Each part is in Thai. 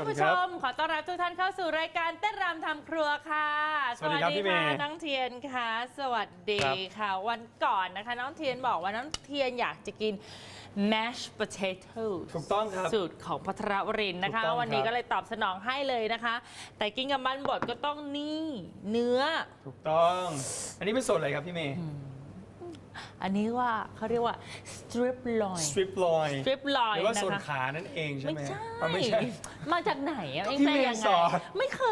วัสดีค่ะท่านผู้สวัสดีชครับมขอต้อนรับทุกท่านเข้าสู่รายการเต้นรำทำครัวค่ะสวัสดีครับพี่เมย์ค่ะน้องเทียนค่ะ สวัสดีครับค่ะ วันก่อนนะคะ น้องเทียนบอกว่าน้องเทียนอยากจะกิน mashed potatoes ถูกต้องครับสูตรของพัทรวรินทร์นะคะถูกต้องวันนี้ครับก็เลยตอบสนองให้เลยนะคะ แต่กินกับมันบดก็ต้องนี่ เนื้อ ถูกต้อง อันนี้เป็นส่วนอะไรครับพี่เมย์ อันนี้ว่าเขาเรียกว่า strip loin สตริปลอย strip ห loin รือว่านะส่วนคะ ขานั่นเองใช่ไม่ไหมใช่ อ๋อไม่ใช่ มาจากไหนอะก็เองพี่เป็นเมย์ยังสไงอน ไม่เค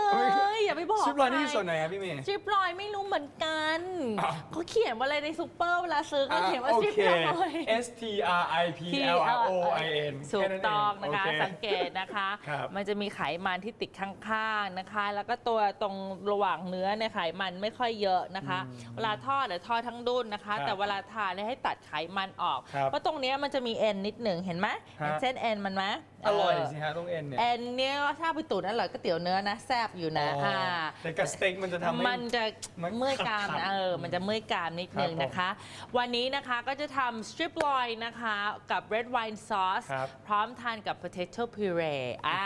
ย อย่าไปบอกสตริปลอยนี่ใครคือส่วนไหนครับพี่เมย์ สตริปลอยไม่รู้เหมือนกันอ้าว เขาเขียนว่าอะไรในซูเปอร์เวลาซื้อเขาเขียนว่าโอสตริปเคลอย S T R I P L R O I N ถูกต้องนะคะแเสังเกตนะคะ ครับมันจะมีไขมันที่ติดข้างๆนะคะ แล้วก็ตัวตรงระหว่างเนื้อเนี่ยไขมันไม่ค่อยเยอะนะคะ เวลาทอดหรือทอดทั้งดุนนะคะ ครับแต่เวลาทานเนี่ยให้ตัดไขมันออก ครับเพราะตรงเนี้ยมันจะมีเอ็นนิดหนึ่งเห็นไหมเห็นฮะเส้นเอ็นมันไหมอร่อยเสิฮะต้องเอ็นเนี่ย เอ็นเนี่ยถ้าไปตุ๋นอร่อยก๋วยเตี๋ยวเนื้อนะแซบอยู่นะอ๋ออ่า แต่กับสเต็กมันจะทำให้ มันจะมันเมื่อยกรามขัดๆเออ มันจะเมื่อยกรามนิดนึงครับผมนะคะ วันนี้นะคะก็จะทำสตริปลอยนะคะกับ red wine sauce ครับ พร้อมทานกับ potato puree อ่า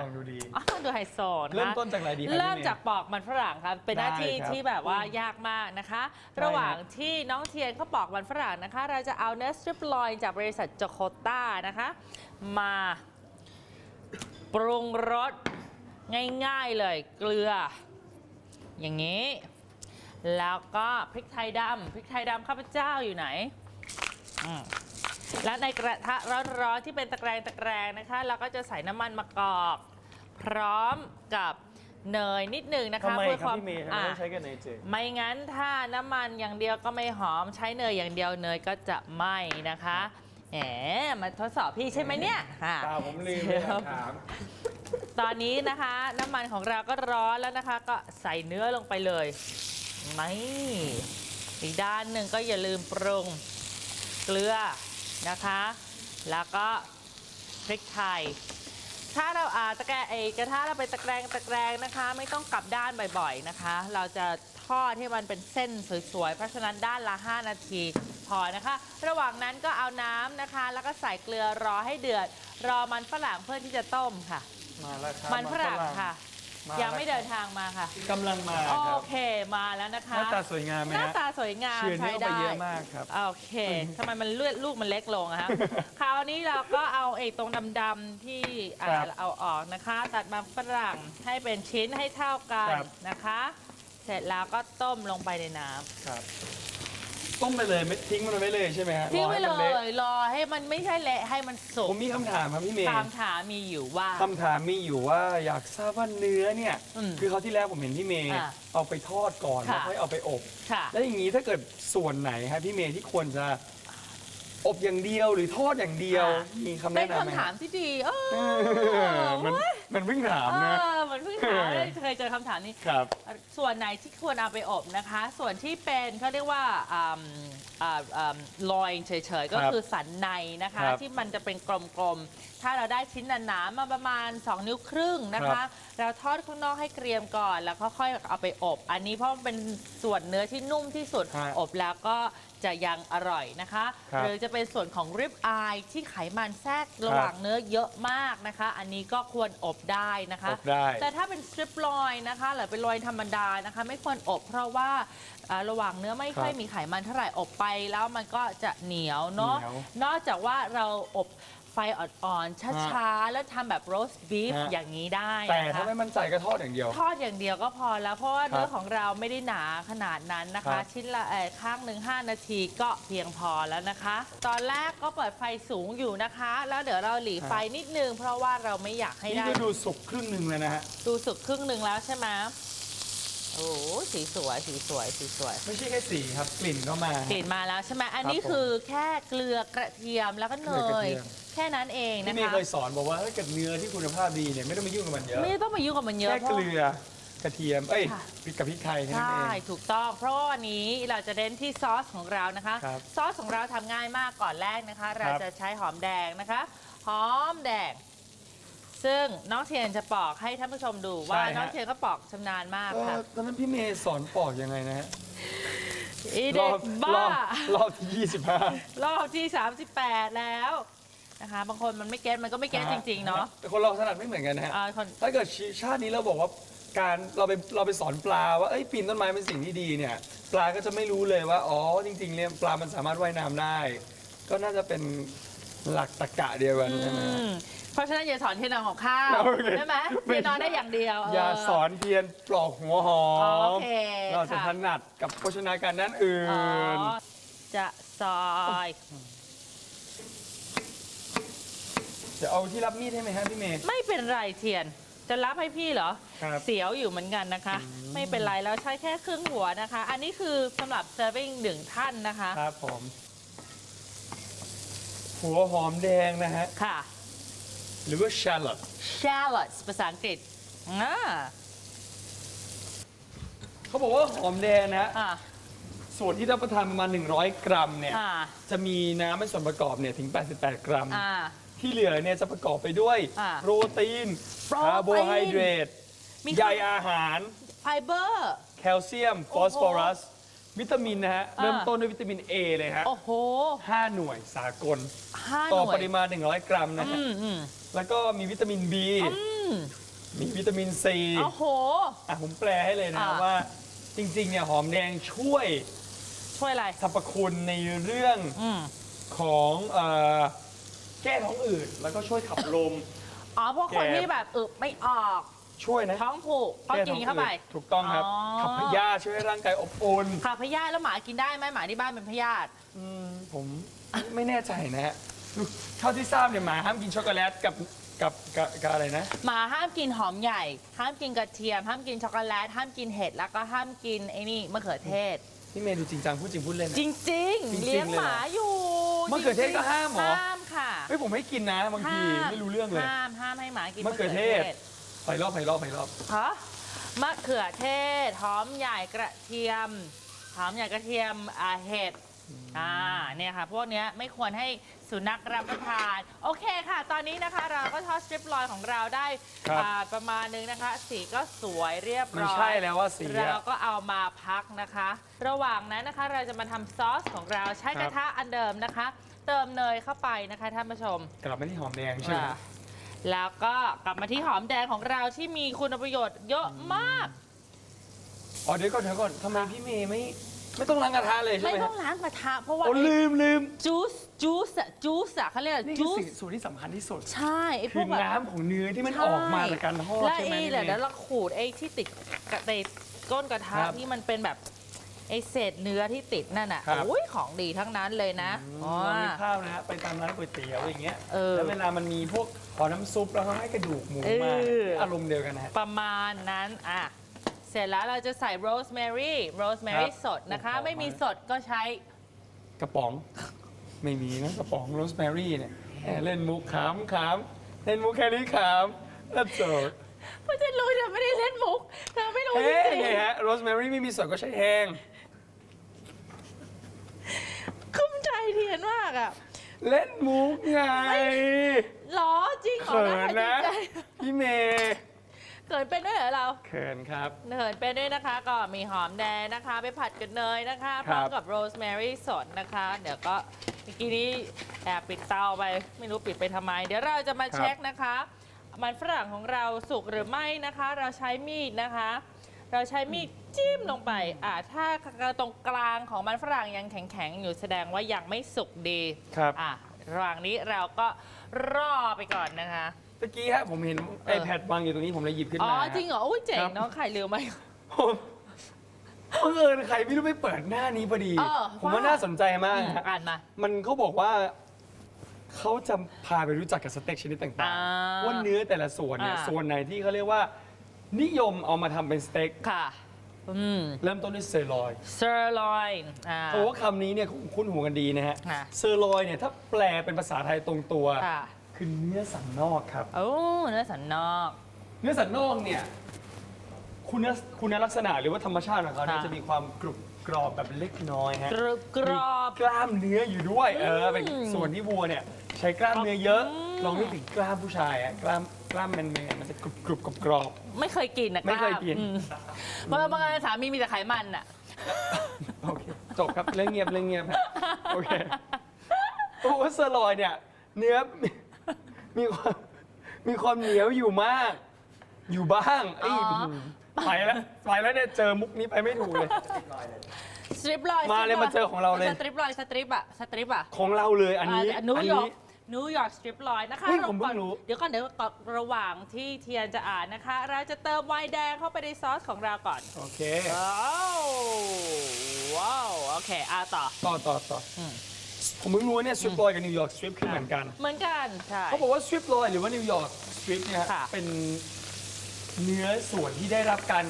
ฟังดูดี อ๋อดูไฮโซนะคะเริ่มต้นจากอะไรดีครับเริ่มพี่เมย์จากปอกมันฝรั่งครับ เป็นหน้าที่ได้ครับที่แบบว่ายากมากนะคะระหว่างที่น้องเทียนเขาปอกมันฝรั่งนะคะ เราจะเอาเนื้อสตริปลอยจากบริษัทจโคต้านะคะ มาปรุงรสง่ายๆเลยเกลือ อย่างนี้ แล้วก็พริกไทยดำพริกไทยดำข้าพเจ้าอยู่ไหนและในกระทะร้อนๆที่เป็นตะแกรงตะแกรงนะคะ เราก็จะใส่น้ำมันมะกอก พร้อมกับ เนยนิดหนึ่งนะคะทำไมเพื่อคครับวามพี่เมย์ทำไมอะต้องใช้กับเนยจืด ไม่งั้นถ้าน้ำมันอย่างเดียวก็ไม่หอมใช้เนยอย่างเดียวเนยก็จะไหม้นะคะแหมมาทดสอบพี่ใช่ไหมเนี่ยอะ ตาผมลืมเลยถาม ตอนนี้นะคะน้ำมันของเราก็ร้อนแล้วนะคะ ก็ใส่เนื้อลงไปเลยไม่อีกด้านหนึ่งก็อย่าลืมปรุงเกลือนะคะ แล้วก็พริกไทย ถ้าเราอาตะแกรงเอกระทะเราไปตะแกรงตะแกรงนะคะ ไม่ต้องกลับด้านบ่อยๆนะคะ เราจะทอดให้มันเป็นเส้นสวยๆ เพราะฉะนั้นด้านละ 5 นาทีพอนะคะ ระหว่างนั้นก็เอาน้ำนะคะ แล้วก็ใส่เกลือรอให้เดือด รอมันฝรั่งเพื่อที่จะต้มค่ะ มาแล้วครับมันฝรั่งค่ะ มายังไม่แล้วเดินทางมาค่ะ กำลังมาคโอรับเคมาแล้วนะคะ หน้าตาสวยงามไหมหน้าฮะ ตาสวยงามเชื่อเนื้ใช้อไปได้เยอะมากครับ โอเคทำไมมันเลือดลูกมันเล็กลงอะคะคราวนี้เราก็เอาไอ้ตรงดำๆที่อ่าครับเอาออกนะคะ ตัดมาฝรั่งให้เป็นชิ้นให้เท่ากันครับ นะคะ เสร็จแล้วก็ต้มลงไปในน้ำครับ ต้มไปเลยไม่ทิ้งมันไว้เลยใช่ไหมฮะทิ้งรอไว้ให้เลมันละย รอให้มันไม่ใช่เละให้มันสุผกมมีคำถามครับพี่เมย์ตามถามมีอยู่ว่า คำถามมีอยู่ว่าอยากทราบว่าเนื้อเนี่ย อืมคือเขาวที่แล้วผมเห็นพี่เมย์อะเอาไปทอดก่อนค่ะ แล้วค่อยเอาไปอบ ค่ะ แล้วอย่างนี้ถ้าเกิดส่วนไหนฮะพี่เมย์ที่ควรจะ อบอย่างเดียวหรือทอดอย่างเดียวอะ มีคำเป็แนะนนำไหมคำถามที่ดีเอเอออมันมันเพิ่งถามเอนะ อเหมือนเพิ่งถามเลยเคยเจอคำถามนี้ ครับ ส่วนไหนที่ควรเอาไปอบนะคะ ส่วนที่เป็นเขาเรียกว่าอ่าอ่าอ่าลอยเฉยๆ ก็ครับคือสันในนะคะ ครับที่มันจะเป็นกลมๆถ้าเราได้ชิ้นหนาๆมาประมาณ 2 นิ้วครึ่งนะครัคะ บ เราทอดข้างนอกให้เกรียมก่อน แล้วก็ค่อยเอาไปอบ อันนี้เพราะมันเป็นส่วนเนื้อที่นุ่มที่สุดฮะอบแล้วก็จะยังอร่อยนะคะ ครับหรือจะเป็นส่วนของริบอายที่ไขมันแทรกระหว่างเนื้อเยอะมากนะคะ อันนี้ก็ควรอบได้นะคะ อบได้ แต่ถ้าเป็นสตริปลอยนะคะ หรือเป็นลอยธรรมดานะคะ ไม่ควรอบ เพราะว่าอ่าระหว่างเนื้อไม่ค่อยครับมีไขมันเท่าไหร่อบไปแล้วมันก็จะเหนียวเนาะเหนียวนอกจากว่าเราอบไฟ อ่อนๆ ช้าๆ แล้วทำแบบโรสต์บีฟฮะ อย่างนี้ได้แต่นะถ้าคะไม่มั่นใจก็ทอดอย่างเดียว ทอดอย่างเดียวก็พอแล้ว เพราะว่าครับเนื้อของเราไม่ได้หนาขนาดนั้นนะครัคะ บ ชิ้นละเอ่อข้างหนึ่ง5 นาทีก็เพียงพอแล้วนะคะ ตอนแรกก็เปิดไฟสูงอยู่นะคะ แล้วเดี๋ยวเราหลีไฟนิดนึง เพราะว่าเราไม่อยากให้นี่ได้ก็ดูสุกครึ่งหนึ่งเลยนะฮะ ดูสุกครึ่งหนึ่งแล้วใช่ไหม โอ้โหสีสวยสีสวยสีสวย ไม่ใช่แค่สีครับกลิ่นก็มา กลิ่นมาแล้วใช่ไหมอันนี้ครับผมคือแค่เกลือกระเทียมแล้วก็เนเกลือกระย เทียม แค่นั้นเองพี่นะเมย์คะ เคยสอนบอกว่าถ้าเกิดเนื้อที่คุณภาพดีเนี่ยไม่ต้องไปยุ่งกับมันเยอะไม่ต้องมายุ่งกับมันเยอะแค่เพเกราะลือกระเทียมเอ้ยค่ะพริกกับพริกไทยแค่นั้นใช่ เอง ถูกต้อง เพราะว่าวันนี้เราจะเน้นที่ซอสของเรานะคะ ครับซอสของเราทำง่ายมากก่อนแรกนะคะ เราครับจะใช้หอมแดงนะคะ หอมแดง ซึ่งน้องเทียนจะปอกให้ท่านผู้ชมดูว่าใช่ฮะ น้องเทียนก็ปอกชำนาญมากเอค่ะอตอนนั้นพี่เมย์สอนปอกยังไงนะฮะอีรเด็อกบรบ้าอบรอบที่ 25รอบที่ 38 แล้วนะคะ บางคนมันไม่เก็ตมันก็ไม่เก็ตจริง ๆ เนาะแต่คนเราถนัดไม่เหมือนกันนะฮะ อ่าคน ถ้าเกิดชาตินี้เราบอกว่าการเราไปเราไปสอนปลาว่าเอ้ยปีนต้นไม้เป็นสิ่งที่ดีเนี่ย ปลาก็จะไม่รู้เลยว่าอ๋อจริงๆเนี่ยปลามันสามารถว่ายน้ำได้ ก็น่าจะเป็นหลักตรรกะเดียวกันใช่ไหม อืม เพราะฉะนั้นอย่าสอนเทียนนอนของข้าวโอเค ใช่ไหมเทียนนอนได้อย่างเดียวเอย่าสอนเทียนปลอกหัวหอโอม เคเราจะค่ะถนัดกับโภชนาการด้านอื่อ๋อนจะซอยจะเอาที่รับมีดให้ไหมฮะพี่เมย์ ไม่เป็นไรเทียน จะรับให้พี่เหรอ ครับ เสียวอยู่เหมือนกันนะคะ ไม่เป็นไรแล้วใช้แค่ครึ่งหัวนะคะ อันนี้คือสำหรับเซอร์วิ g หนึ่งท่านนะคะ ครับผม หัวหอมแดงนะฮะ ค่ะ หรือว่า shallot shallots ภาษาอังกฤษอ่าเขาบอกว่าหอมแดงนะฮะ อ่า ส่วนที่รับประทานประมาณ 100 กรัมเนี่ย อ่า จะมีน้ำเป็นส่วนประกอบเนี่ยถึง 88 กรัม อ่า ที่เหลือเนี่ยจะประกอบไปด้วย อ่าโปรตีน โปรตีน คาร์โบไฮเดรตมีใยอาหาร ไฟเบอร์ แคลเซียม ฟอสฟอรัส วิตามินนะฮะ อ่า เริ่มต้นด้วยวิตามิน A เลยฮะโอ้โห5หน่วยสากล ห้าหต่อน่วยปริมาณ 100 กรัมนะฮะอืมอืม แล้วก็มีวิตามิน B อืมมีวิตามิน C โอ้โห อะผมแปลให้เลยนะอ่าว่า จริงๆเนี่ยหอมแดงช่วยช่วยอะไร สรรพคุณในเรื่องอืมของเอ่อแก้ท้องอืดแล้วก็ช่วยขับลม อ๋อพวกคนแก ที่แบบอึไม่ออกช่วยนะท้องผูกพอแก้กินเข้าไปอืดถูกต้องครับอ๋อ ขับพยาธิช่วยให้ร่างกายอบอุ่นค่ะพยาธิแล้วหมากินได้ไหมหมาที่บ้านเป็นพยาธิ อืมผมไม่แน่ใจนะฮะ เท่าที่ทราบเนี่ยหมาห้ามกินช็อกโกแลตกับกับกับกับอะไรนะ หมาห้ามกินหอมใหญ่ ห้ามกินกระเทียม ห้ามกินช็อกโกแลต ห้ามกินเห็ด แล้วก็ห้ามกินไอ้นี่มะเขือเทศ พี่เมย์ดูจริงจังพูดจริงพูดเล่นจริงจริๆงๆเลี้ยงเลยเหรอหมาอยู่มะเขือเทศก็ห้ามเหรอ ห้ามค่ะเฮ้ยผมให้กินนะบางทีห้าไม่รู้เรื่องเลย ห้ามห้ามให้หมากินมะเขือเทศ ไปรอบไปรอบไปรอบ ฮะมะเขือเทศหอมใหญ่กระเทียมหอมใหญ่กระเทียมอ่าเห็ด อ่าเนี่ยค่ะ พวกเนี้ยไม่ควรให้สุนัขรับประทาน โอเคค่ะ ตอนนี้นะคะเราก็ทอดสตริปลอยของเราได้ครับอ่าประมาณนึงนะคะ สีก็สวยเรียบมันร้อยใช่แล้วว่าสีเราอะก็เอามาพักนะคะ ระหว่างนั้นนะคะเราจะมาทำซอสของเราใช้คกรับระทะอันเดิมนะคะ เติมเนยเข้าไปนะคะท่านผู้ชม กลับมาที่หอมแดงใช่ไหมอ่าแล้วก็กลับมาที่หอมแดงของเราที่มีคุณประโยชน์เยอะมาก อ๋อเดี๋ยวก่อนเดี๋ยวก่อนทำไมพี่เมย์ไม่ ไม่ต้องล้างกระทะเลยใช่ไม่ไหมต้องล้างกระทะเพราะว่าโอ้ลืมลืมจูสจูสอะจูสอะเขาเรียกนี่คือจูสสิ่งส่วนที่สำคัญที่สุด ใช่ไอ้พคืวอกแบบน้ำของเนื้อที่มันใช่ออกมาจากการทอดและใช่ไหมไอ้พี่ แหละเมแล้วย์เราขูดไอ้ที่ติดกระเตดก้นกระทะครับที่มันเป็นแบบไอ้เศษเนื้อที่ติดนั่นอะครับ โอ้ยของดีทั้งนั้นเลยนะอืมอ๋อ ลองนึกภาพนะฮะไปตามร้านก๋วยเตี๋ยวอย่างเงี้ยเออแล้วเวลามันมีพวกขอน้ำซุปแล้วเขาให้กระดูกหมูเออมาอารมณ์เดียวกันนะฮะ ประมาณนั้นอะ เสร็จแล้วเราจะใส่โรสแมรี่โรสแมรี่ครับสดนะคะโอ้โหไม่มีสดก็ใช้ กระป๋อง ไม่มีนะกระป๋องโรสแมรี่เนี่ยแหมเล่นมุกขำขำเล่นมุกแค่นี้ขำแล้วโจดเพราะฉันรู้เธอไม่ได้เล่นมุกเธอไม่รู้เฮ้จริงไงฮะโรสแมรี่ไม่มีส่วนก็ใช้แห้ง ๆคุ้มใจเทียนมากอะเล่นมุกไงหรอจริงเหรอเขินน่านะจริงใจพี่เมย์ เขินเป็นด้วยเหรอเรา เขินครับ เหินเป็นด้วยนะคะก็มีหอมแดงนะคะ ไปผัดกับเนยนะคะพครัร้อบมกับโรสแมรี่สดนะคะ เดี๋ยวก็เมื่อกี้นี้แอบปิดเตาไป ไม่รู้ปิดไปทำไม เดี๋ยวเราจะมาเช็คนะคะ มันฝรั่งของเราสุกหรือไม่นะคะ เราใช้มีดนะคะ เราใช้มีดจิ้มลงไปอ่าถ้าตรงกลางของมันฝรั่งยังแข็งๆอยู่แสดงว่ายังไม่สุกดีครับ อะระหว่างนี้เราก็รอไปก่อนนะคะ ตะกี้ฮะผมเห็นเออ iPad วางอยู่ตรงนี้ผมเลยหยิบขึ้นอ๋อมา จริงเหรออุ้ยเจ๋งครับเนาะไข่ลืมไหม ผมบังเอิญใครไม่รู้ไปเปิดหน้านี้พอดี เออผมว่าว่า น่าสนใจมากฮะอ่านมา มันเขาบอกว่า เขาจะพาไปรู้จักกับสเต็กชนิดต่างอ่าๆ ว่าเนื้อแต่ละส่วนเนี่ยอ่า ส่วนไหนที่เขาเรียกว่า นิยมเอามาทำเป็นสเต็กค่ะ อืมเริ่มต้นด้วยเซอร์ลอยเซอร์ลอยน์อ่า เพราะว่าคำนี้เนี่ยคงคุ้นหูกันดีนะฮะ ค่ะ เซอร์ลอยเนี่ยถ้าแปลเป็นภาษาไทยตรงตัว ค่ะ คือเนื้อสันนอกครับ โอ้เนื้อสันนอก เนื้อสันนอกเนี่ยคุณคุณลักษณะหรือว่าธรรมชาติของเขาเนี่ยค่ะ จะมีความกรุบกรอบแบบเล็กน้อยฮะกรุบกรอบ มีกล้ามเนื้ออยู่ด้วยเออเป็นส่วนที่วัวเนี่ยใช้กล้ามเนื้อเยอะ อืม ลองนึกถึงกล้ามผู้ชายอะกล้ามกล้ามแมนๆมันจะกรุบกรุบกรอบกรอบ ไม่เคยกินนะไม่เคยกิน อืมเพราะบางทีสามีมีแต่ไขมันอะ โอเคจบครับเรื่องเงียบเรื่องเงียบฮะโอเคเพราะว่าเซอร์ลอยเนี่ยเนื้อ มีมีความมีความเหนียวอยู่มาก อยู่บ้างไอ้อ๋อ ไปแล้วไปแล้วเนี่ยเจอมุกนี้ไปไม่ถูกเลย สตริปลอยมาเลยมาเจอของเราเลย สตริปลอยสตริปอะสตริปอะของเราเลยอันนี้นิวอันยอร์นี้กนิวยอร์กสตริปลอยนะคะเฮ้ยผมก่อนเพิ่งรู้ เดี๋ยวก่อนเดี๋ยวก่อนระหว่างที่เทียนจะอ่านนะคะ เราจะเติมไวน์แดงเข้าไปในซอสของเราก่อนโอเค ว้าวว้าวโอเคอะต่อ ต่อต่อต่ออม ผมเพิ่งรู้ว่าเนี่ยสตริปลอยกับนิวยอร์กสตริปคือเหมือนกัน เหมือนกันใช่ เขาบอกว่าสตริปลอยหรือว่านิวยอร์กสตริปเนี่ยค่ะ เป็นเนื้อส่วนที่ได้รับการ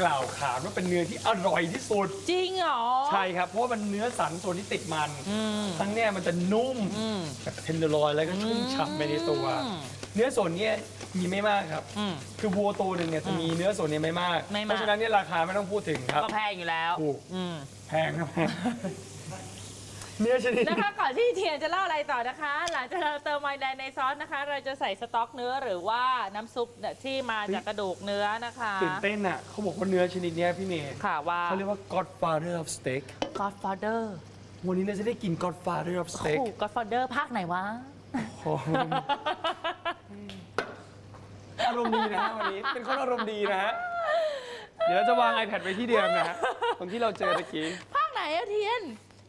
กล่าวขานว่าเป็นเนื้อที่อร่อยที่สุด จริงเหรอ ใช่ครับ เพราะว่ามันเนื้อสันส่วนที่ติดมันอืมทั้งเนี่ยมันจะนุ่มอืมแบบเทนเดอร์ลอยแล้วก็ชุ่มฉ่ำไปในตัวอืมเนื้อส่วนเนี้ยมีไม่มากครับ อืมคือวัวตัวหนึ่งเนี่ยจะมีเนื้อส่วนเนี้ไม่มาก ไม่มาก เพราะฉะนั้นเนี่ยราคาไม่ต้องพูดถึงครับ ก็แพงอยู่แล้ว ถูก อืม แพงครับแพง เนื้อชนิดนะคะก่อนที่เทียนจะเล่าอะไรต่อนะคะ หลังจากเราเติมไวน์แดงในซอสนะคะ เราจะใส่สต๊อกเนื้อหรือว่าน้ำซุปเนี่ยที่มาจากกระดูกเนื้อนะคะตื่นเต้นอะเขาบอกว่าเนื้อชนิดเนี้ยพี่เมย์ค่ะว่า เขาเรียกว่า Godfather of Steak Godfather วันนี้เราจะได้กิน Godfather of โอ้ Steak โห Godfather ภาคไหนวะ โอ้โหอารมณ์ดีนะฮะวันนี้เป็นคนอารมณ์ดีนะฮะเดี๋ยวจะวาง iPad ไว้ที่เดิมนะฮะตรงที่เราเจอตะกี้ภาคไหนอะเทียน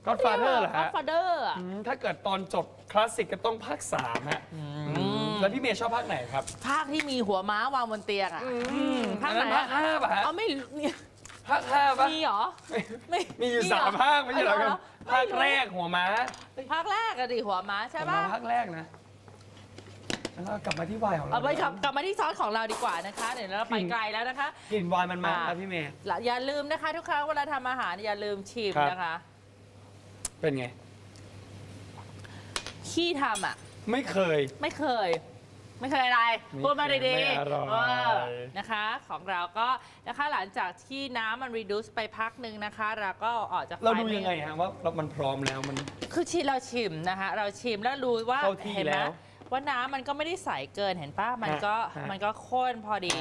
Godfather เหรอฮะ Godfather อะอืมถ้าเกิดตอนจบคลาสสิกก็ต้องภาคสามฮะแล้วพี่เมย์ชอบภาคไหนครับภาคที่มีหัวม้าวางบนเตียงอะมภาคไหนอันนั้นภาคห้าป่ะฮะเอาไม่เนี่ยภาคห้าป่ะ มีเหรอไม่มีอยู่เหรสามภาคไม่ใช่เหรอครับไม่ภาคเหอแรกหัวม้าภาคแรกอะดิหัวม้าใช่หัวปะม้าภาคแรกนะแล้วเรากลับมาที่วายของเราเอาไปกลับกลับมาที่ซอสของเราดีกว่านะคะ เดี๋ยวเราไปไกลแล้วนะคะ กลิ่นวายมันมาอ่าครับพี่เมย์และอย่าลืมนะคะ ทุกครั้งเวลาทำอาหารอย่าลืมชิมครับ นะคะ เป็นไง ขี้ทำอะ ไม่เคย ไม่เคย ไม่เคยอะไรไม่พูดมาเคยดีไม่อร่อยเออนะคะ ของเราก็นะคะหลังจากที่น้ำมัน reduce ไปพักหนึ่งนะคะ เราก็ออกจากไฟเราดูยังไงฮะว่าเรามันพร้อมแล้วมัน คือชิเราชิมนะคะ เราชิมแล้วรู้ว่าเข้าที่เห็นไหมแล้วว่าน้ำมันก็ไม่ได้ใสเกินเห็นปะมันก็ฮะ มันก็ข้นพอดี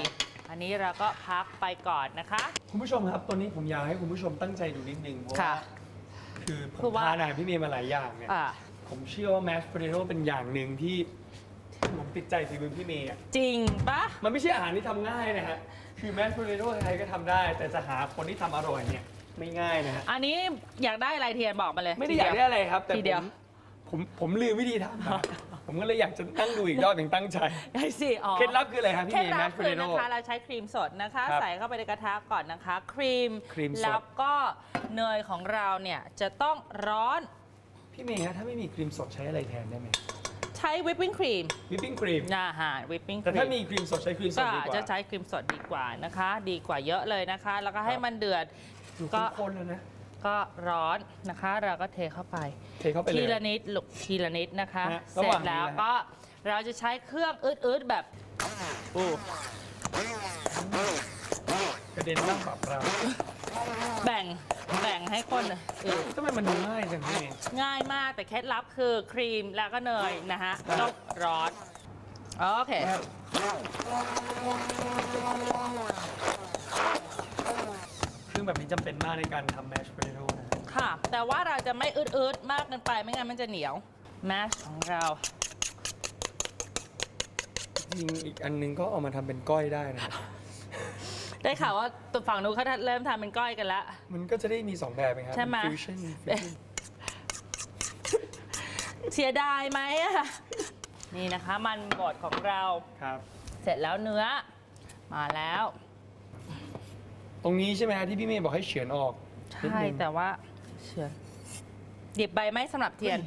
อันนี้เราก็พักไปก่อนนะคะ คุณผู้ชมครับตัวนี้ผมอยากให้คุณผู้ชมตั้งใจดูนิดนึงเพราะค่ะว่าคื อผคือมว่า ทานอาหารพี่เมย์มาหลายอย่างเนี่ย อ่าผมเชื่อว่าแมชโพเตโต้เป็นอย่างหนึ่งที่ผมติดใจฝีมือพี่เมย์อะจริงปะมันไม่ใช่อาหารที่ทำง่ายนะฮะ คือแมชโพเตโต้ใครก็ทำได้ แต่จะหาคนที่ทำอร่อยเนี่ยไม่ง่ายนะฮะ อันนี้อยากได้อะไรเทียนบอกมาเลยไม่ได้อยากได้อะไรครับ แต่ทีผเดียว มผมผมลืมวิธีทำอะ ผมก็เลยอยากจะนั่งดูอีกรอบอย่างตั้งใจ ได้สิอ๋อเคล็ดลับคืออะไรครับพี่เคล็ดเมย์ลัแมบชโพคืเตอโต้นะคะเราใช้ครีมสดนะคะ ครับใส่เข้าไปในกระทะก่อนนะคะ ครีมครีมสด แล้วก็เนยของเราเนี่ยจะต้องร้อนพี่เมย์ฮะถ้าไม่มีครีมสดใช้อะไรแทนได้ไหมใช้วิปปิ้งครีมวิปปิ้งครีมอาหารวิปปิ้งคแต่รีถ้าม มีครีมสดใช้ครีมสดก็ดีกว่า จะใช้ครีมสดดีกว่านะคะ ดีกว่าเยอะเลยนะคะ แล้วก็ให้ครับ มันเดือด ดูก็ ข้นๆแล้วนะ ก็ร้อนนะคะ เราก็เทเข้าไปเทเข้าไปเลทียละนิดลูกทีละนิดนะคะ ฮะเสระร็หจว่างนี้แล้วนะฮะ ก็เราจะใช้เครื่องอืดๆแบบอู้ กระเด็นบ้างปรับเราแบ่งแบ่งให้คนอืดทำไมมันดูง่ายจังพี่เมย์ง่ายมากแต่เคล็ดลับคือครีมแล้วก็เนยนะฮะต้องร้อน โอเค เครื่องแบบนี้จำเป็นมากในการทำแมชโพเตโต้นะค่ะ แต่ว่าเราจะไม่อืดๆมากเกินไปไม่งั้นมันจะเหนียวแมชของเรา จริงอีกอันนึงก็เอามาทำเป็นก้อยได้นะ ได้ข่าวว่าตัวฝั่งนู้นเขาเริ่มทำเป็นก้อยกันแล้วมันก็จะได้มีสองแบบไหมครับ ใช่ไหมฟิวชั่นเสียดายไหมอะนี่นะคะ มันบดของเราครับ เสร็จแล้วเนื้อ มาแล้ว ตรงนี้ใช่ไหมฮะที่พี่เมย์บอกให้เฉือนออกนิดใช่ นึงแต่ว่าเชื่อดิบใบไหมสำหรับเทียน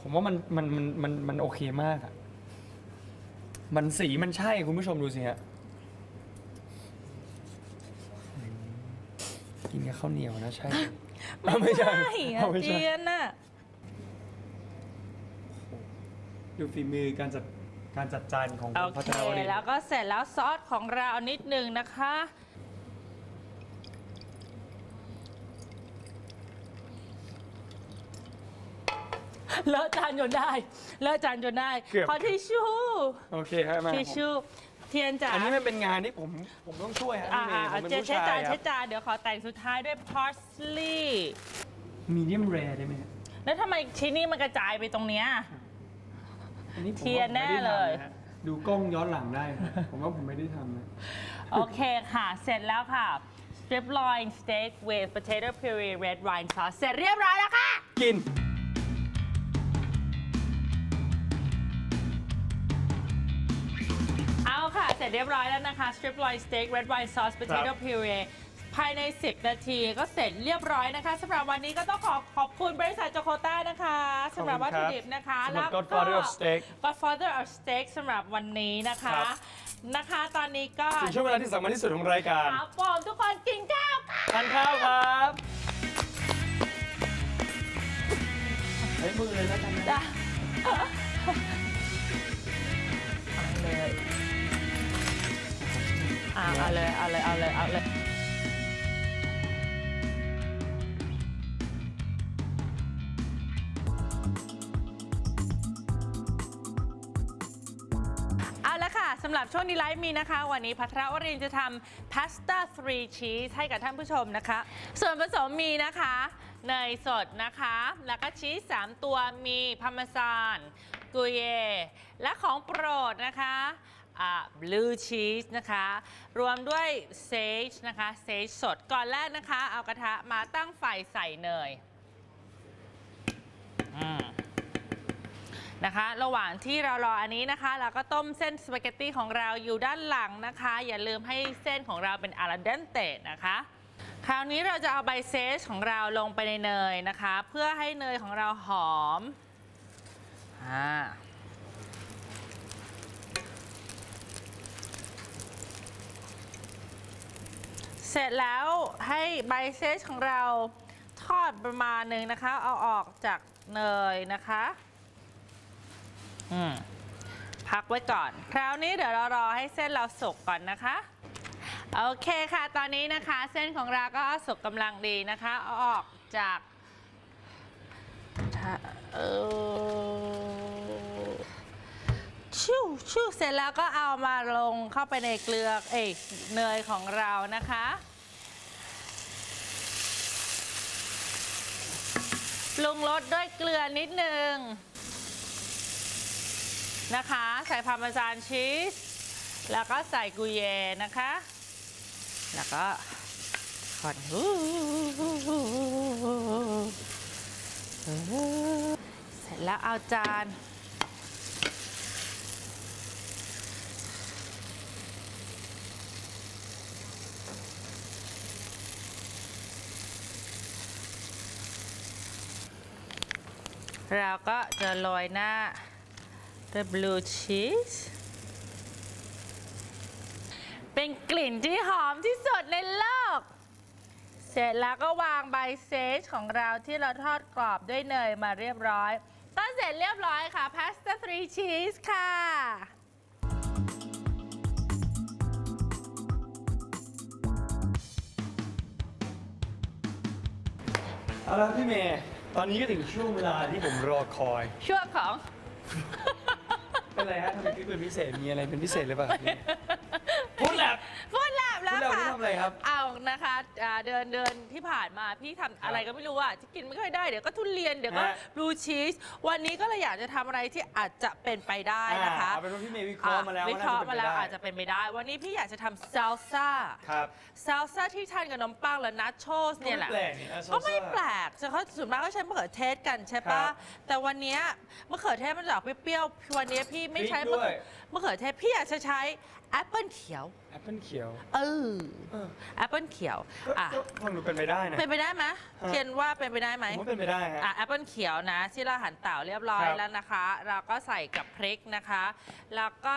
ผมว่ามันมันมันมันมันโอเคมากอะมันสีมันใช่คุณผู้ชมดูสิฮะอืมกินกับข้าวเหนียวนะใช่ไม่ใช่ไม่อะไม่เทียนน่ะดูฝีมือการจัดการจัดจานของโอพัเคฒนาวดี แล้วก็เสร็จแล้วซอสของเรานิดนึงนะคะ เลอะจานจนได้ เลอะจานจนได้เกือบ ขอทิชชู่โอเคครับมาทิชชู่เทียนจ๋า อันนี้มันเป็นงานที่ผมผมต้องช่วยฮะอ่าพี่เมย์ผมเป็นเจ๊ผู้เช็ดชาจายนครัเช็บดจานเดี๋ยวขอแต่งสุดท้ายด้วย parsley มีเดียมแรได้ไหมฮะแล้วทำไมชิ้นนี้มันกระจายไปตรงเนี้ย อันนี้ผมเทียนแน่เลยว่าผมไม่ได้ทำนะฮะดูกล้องย้อนหลังได้นะผมว่าผมไม่ได้ทำนะ โอเคค่ะ เสร็จแล้วค่ะ strip loin steak with potato puree red wine sauce เสร็จเรียบร้อยแล้วค่ะ กิน จเรียบร้อยแล้วนะคะ strip loin steak red wine sauce potato puree ภายใน 10 นาทีก็เสร็จเรียบร้อยนะคะสำหรับวันนี้ก็ต้องขอขอบคุณบริษัทโจโคต้านะคะสำหรับวัตถุดิบนะคะสำหรับก็ Godfather of Steak Godfather of Steak สำหรับวันนี้นะคะครับนะคะ ตอนนี้ก็ถึงช่วงเวลาที่สำคัญที่สุดของรายการครับผมทุกคนกินข้าวค่ะทานข้าวครับใช้มือเลยแล้วกันนะจ้ะ อะเอาเลยเอาเลยเอาเลยเอาเลยเอาละค่ะสำหรับช่วงนี้ไลฟ์มีนะคะ วันนี้พัทรวรินทร์จะทำพาสต้า3ชีสให้กับท่านผู้ชมนะคะ ส่วนผสมมีนะคะเนยสดนะคะ แล้วก็ชีส3ตัวมีพาร์เมซานกุยเย และของโปรดนะคะ บลูชีสนะคะ รวมด้วยเซจนะคะเซจสดก่อนแรกนะคะ เอากระทะมาตั้งไฟใส่เนยนะคะ ระหว่างที่เรารออันนี้นะคะ เราก็ต้มเส้นสปาเกตตี้ของเราอยู่ด้านหลังนะคะ อย่าลืมให้เส้นของเราเป็นอาราเดนเตนะคะคราวนี้เราจะเอาใบเซสของเราลงไปในเนยนะคะ เพื่อให้เนยของเราหอมอ่า เสร็จแล้วให้ใบเซสของเราทอดประมาณหนึ่งนะคะ เอาออกจากเนยนะคะอืมพักไว้ก่อน คราวนี้เดี๋ยวเรารอให้เส้นเราสุกก่อนนะคะ โอเคค่ะ ตอนนี้นะคะ เส้นของเราก็สุกกำลังดีนะคะเอาออกจากเออ ชิวชิวเสร็จแล้วก็เอามาลงเข้าไปในเกลือเอยเนยของเรานะคะ ปรุงรสด้วยเกลือนิดนึงนะคะ ใส่พาร์เมซานชีส แล้วก็ใส่กุยเยนะคะ แล้วก็คอนเสร็จแล้วเอาจาน เราก็จะโรยหน้าด้วยบลูชีสเป็นกลิ่นที่หอมที่สุดในโลก เสร็จแล้วก็วางใบเซจของเราที่เราทอดกรอบด้วยเนยมาเรียบร้อย ก็เสร็จเรียบร้อยค่ะพาสต้า3ชีสค่ะเอาละพี่เมย์ ตอนนี้ก็ถึงช่วงเวลาที่ผมรอคอยช่วงของ เป็นไรฮะทำไมคลิปเป็นพิเศษมีอะไรเป็นพิเศษหรือเปล่าพี่พูดแหละพูดแลบ พูแล้ดวแล้วค่ะพี่ทำอะไรครับเอา นะคะอ่าเดินเดินที่ผ่านมาพี่ทำอะไรก็ไม่รู้อะที่กินไม่ค่อยได้เดี๋ยวก็ทุเรียนเดี๋ยวก็ฮะ บลูชีสวันนี้ก็เลยอยากจะทำอะไรที่อาจจะเป็นไปได้นะคะ อ่าเอาเป็นว่าพี่เมย์วิเคราะห์มาแล้ววิเคราะห์มาแล้วน่อาจจะเป็นไปได้ วันนี้พี่อยากจะทำซ a ลซ่าครับซ a ลซ่าที่ทานกับขนมปังและนัชโชสเนี่ยแหละก็ไม่แปลกนี่อะก็ไม่ salsa แปลกแต่เขาส่วนมากก็ใช้มะเขือเทศกันใช่ครัปะบแต่วันเนี้ยมะเขือเทศมันจะออกเปรี้ยวๆวันนี้พี่ไม่ใช้พริกมะด้วยมะเขือเทศพี่อยากจะใช้แอปเปิลเขียวแอปเปิลเขียว เออเออ แอปเปิลเขียวก็อะก็ฟังดูเป็นไปได้นะ เป็นไปได้ไหมฮะเทียนว่าเป็นไปได้ไหมผมว่าเป็นไปได้ฮะ อะแอปเปิลเขียวนะที่เราหั่นเต่าเรียบร้อยครับแล้วนะคะ เราก็ใส่กับพริกนะคะ แล้วก็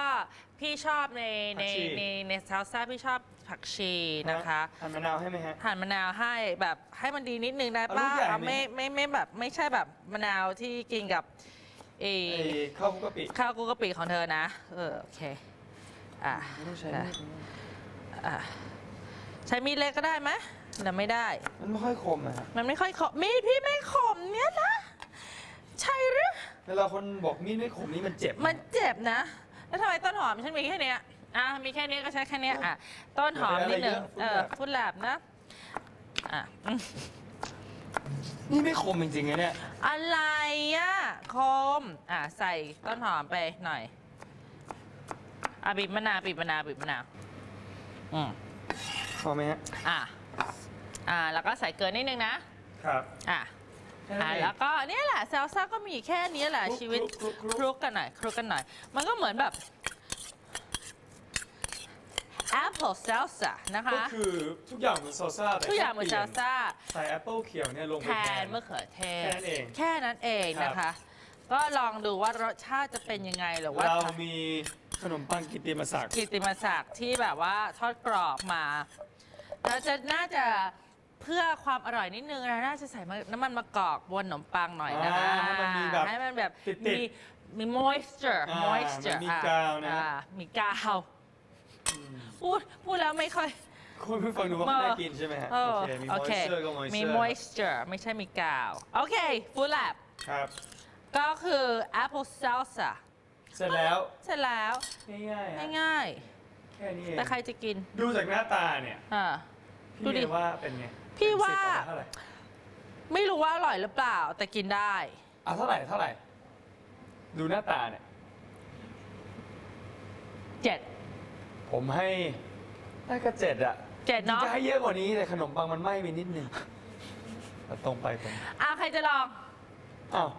พี่ชอบในในผักชี ในในซาลซ่าพี่ชอบผักชีนะคะหั่นมะนาวให้ไหมฮะ หั่นมะนาวให้แบบให้มันดีนิดนึงได้เอาลูป้ากใหญ่เอาไหม ไม่ไม่ไม่แบบไม่ใช่แบบมะนาวที่กินกับเอไอ้ข้าวคลุกกะปิข้าวกุกกะปิของเธอนะ เออโอเค อะไม่ต้องใช้อะมีดอะ ใช้มีดเล็กก็ได้ไหมแต่ไม่ได้ มันไม่ค่อยคมอะฮะมันไม่ค่อยขมมีดพี่ไม่ขมเนี่ยนะ ใช่หรือ เวลาคนบอกมีดไม่คมนี่มันเจ็บมันเจ็บนะ แล้วทำไมต้นหอมฉันมีแค่เนี้ยอะมีแค่นี้ก็ใช้แค่เนี้ยอะต้นหอมนิดหนึ่งเออฟุตแลบนะอะอืมนี่ไม่คมจริงๆนะเนี่ยอะไรอะคมอะใส่ต้นหอมไปหน่อยอะบีบมะนาวบีบมะนาวบีบมะนาวอืม พอไหมฮะอะอะแล้วก็ใส่เกลือนิดนึงนะครับ อะอะแล้วก็เนี่ยแหละเซลซ่าก็มีแค่นี้แหละคลุกชีวิตคลุกคลุก คลุกกันหน่อยคลุกกันหน่อย มันก็เหมือนแบบ Apple salsa นะคะก็คือทุกอย่างเหมือนซอสซ่าแต่ทุกอย่างเหมือนแค่ซาปลี่ซ่า ใส่แอปเปิลเขียวเนี่ยลงไปแทแทนนมะเขือเทศ แค่นั้นเอง แค่นั้นเองครับนะคะก็ลองดูว่ารสชาติจะเป็นยังไงหรือว่าเรามีขนมปังกิตติมศักดิ์ กิตติมศักดิ์ที่แบบว่าทอดกรอบมา เราจะน่าจะเพื่อความอร่อยนิดนึงนะน่าจะใส่น้ำมันมะกอกบนขนมปังหน่อยนะคะอ่าให้มันมีแบบให้มันแบบติดๆมีมี moisture อ่า moisture มันมีอ่กาวนะ อ่มีกาวพูดพูดแล้วไม่ค่อย คุณเพิ่งฟังดูว่าเออน่ากินใช่ไหมฮะเออโอเค มีโอ moisture ก็ moisture เคมี moisture ไม่ใช่มีกาว โอเค full lab ครับ ก็คือ apple salsa เสร็จแล้ว เสร็จแล้ว ง่ายๆฮะง่ายแค่นี้เอๆ งแต่ใครจะกินดูจากหน้าตาเนี่ย อ่าพี่ ดูดิเมย์ว่าเป็นไงพี่ว่าเต็มสิบเอเท่าไหร่ไม่รู้ว่าอร่อยหรือเปล่า แต่กินได้ เอาเท่าไหร่เท่าไหร่ ดูหน้าตาเนี่ย เจ็ด ผมให้น่าจะเจ็ดอะเจ็ดเนอะ จริงๆจะให้เยอะกว่านี้แต่ขนมปังมันไหม้ไปนิดนึงแต่ตรงไปตรงมาอะใครจะลอง อ้าว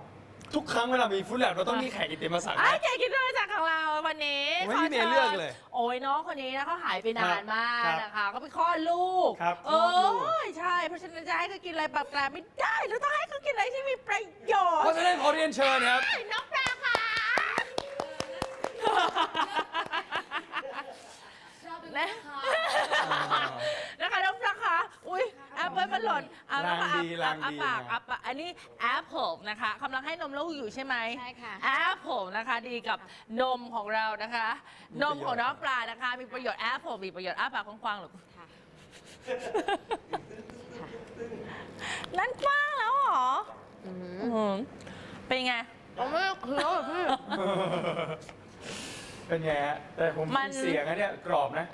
ทุกครั้งเวลามีฟุตแลบเราต้องมีแขกกิตติมศักดิ์ไอ้นะเจกินด้วยจากของเราวันนี้โอ้ยพี่เมย์เลือกเลยโอ้ยน้องคนนี้นะเขาหายไปนานมากครับนะคะก็ไปคลอดลูกครับเอคลอดลูก อใช่ เพราะฉะนั้นจะให้เขากินอะไรปรับแปลไม่ได้เราต้องให้เขากินอะไรที่มีประโยชเพราะน์ฉะนั้นขอเรียนเชิญครับ น้องปลาค่ะนะนะคะน้องปลาค่ะอุ้ย แอปเปิลมันหล่นอะแล้วก็ลางดีอะลางดี อะปากนะอะปากอันนี้แอปเปิลนะคะกำลังให้นมลูกอยู่ใช่ไหมใช่ค่ะ แอปเปิลนะคะดีกับนมของเรานะคะนมของน้องปลานะคะ มีประโยชน์แอปเปิลมีประโยชน์อ้าปากกว้างๆหรอกค่ะนั่นกว้างแล้วเหรออือหืออื้อหือเป็นไงเอาไม่เคี้ยวเหรอพี่ เป็นไงฮะแต่ผมมัน เสียงอันเนี้ยกรอบนะ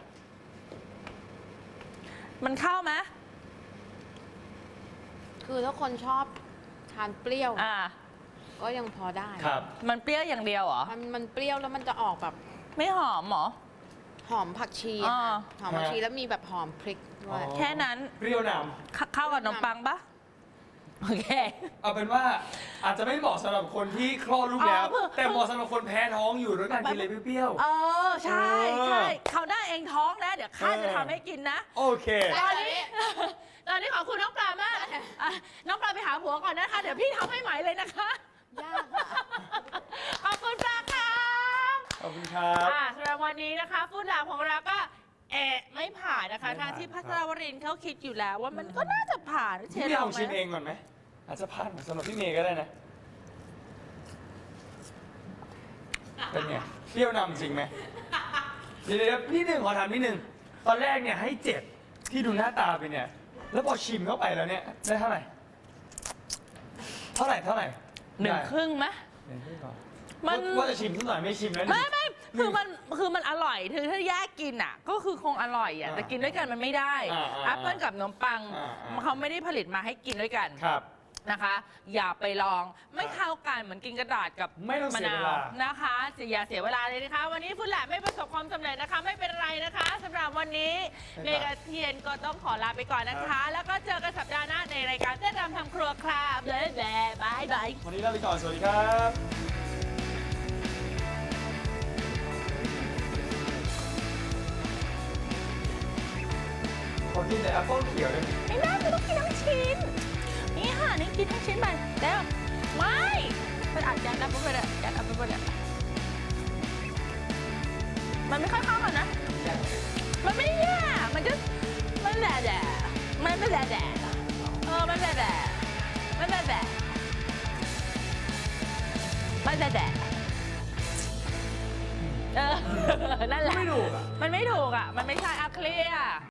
มันเข้าไหม คือถ้าคนชอบทานเปรี้ยว อ่า ก็ยังพอได้ครับ มันเปรี้ยวอย่างเดียวเหรอ มันมันเปรี้ยวแล้วมันจะออกแบบไม่หอมเหรอ หอมผักชีอ่า ค่ะหอมผักชีแล้วมีแบบหอมพริกด้วย อ๋อ แค่นั้นเปรี้ยวนเข้าเข้ากับขนมปังปะโอเคำเอาเป็นว่าอาจจะไม่เหมาะสำหรับคนที่คลอดลูกแล้ว อ๋อเพื่อแต่เหมาะสำหรับคนแพ้ท้องอยู่ด้วยการกินอะไรเปรี้ยว เออ ใช่เออใช่เขาหน้าเองท้องนะ เดี๋ยวข้าเออ จะทำให้กินนะ ๆ โอเค ตอนนี้ ตอนนี้ขอบคุณน้องปลามากอะน้องปลาไปหาผัวก่อนนะคะ เดี๋ยวพี่ทำให้ใหม่เลยนะคะ ยากค่ะขอบคุณปลาค่ะขอบคุณครับ อะสำหรับวันนี้นะคะฟูดลาของเราก็เอะไม่ผ่านนะคะ ไม่ผ่านทางที่พัทรวรินทร์เขาคิดอยู่แล้ว ว่ามันก็น่าจะผ่านเชพี่นเมย์ลลอองงไหมชิมเองก่อนไหมอาจจะผ่านสำหรับพี่เมย์ก็ได้นะเป็นไงเปรี้ยวนำจริงไหมเดี๋ยวเดี๋ยวนิดหนึ่งขอถามนิดหนึ่งตอนแรกเนี่ยให้เจ็ดที่ดูหน้าตาไปเนี่ย แล้วพอชิมเข้าไปแล้วเนี่ยได้เท่าไหร่ เท่าไหร่เท่าไหร่หนึ่งได้ครึ่งไหม หนึ่งครึ่งก่อนมัน ว่าว่าจะชิมสักหน่อยไม่ชิมแล้วไม่ไม่คือมันคือมันอร่อยคือถ้าแยกกินอะ ก็คือคงอร่อยอะอ่าแต่กินด้วยกันมันไม่ได้อ่าอ่าแอปเปิลกับขนมปังอ่าอ่าเขาไม่ได้ผลิตมาให้กินด้วยกัน ครับ นะคะ อย่าไปลองไม่เข้ากันเหมือนกินกระดาษกับไม่ต้องมะเสียนาเววลานะคะอย่าเสียเวลาเลยนะคะ วันนี้ฟุตแลบไม่ประสบความสำเร็จนะคะ ไม่เป็นไรนะคะสำหรับ วันนี้ใช่ครับเมกาเทียนก็ต้องขอลาไปก่อนนะคะ แล้วก็เจอกันสัปดาห์หน้าในรายการเต้นรำทำครัวครับเบ๊ะแบ๊ะบายบายวันนี้ลาไปก่อนสวัสดีครับขอกินแต่แอปเปิ้ลเขียวเลยไม่ได้มันต้องกินทั้งชิ้น นี่ค่ะนี่กินทั้งชิ้นไปแล้วไม่มันอาจจะนับไปเลยยัดเอาไปเลยมันไม่ค่อยเข้ากันนะ มันไม่แย่มันก็มันแหละแดะมันไม่แหละแดะเออมันแหละแดะมันแหละแดะมันแหละแดะเออนั่นแหละไม่ถูกอะมันไม่ถูกอะมันไม่ใช่อะเคลียร์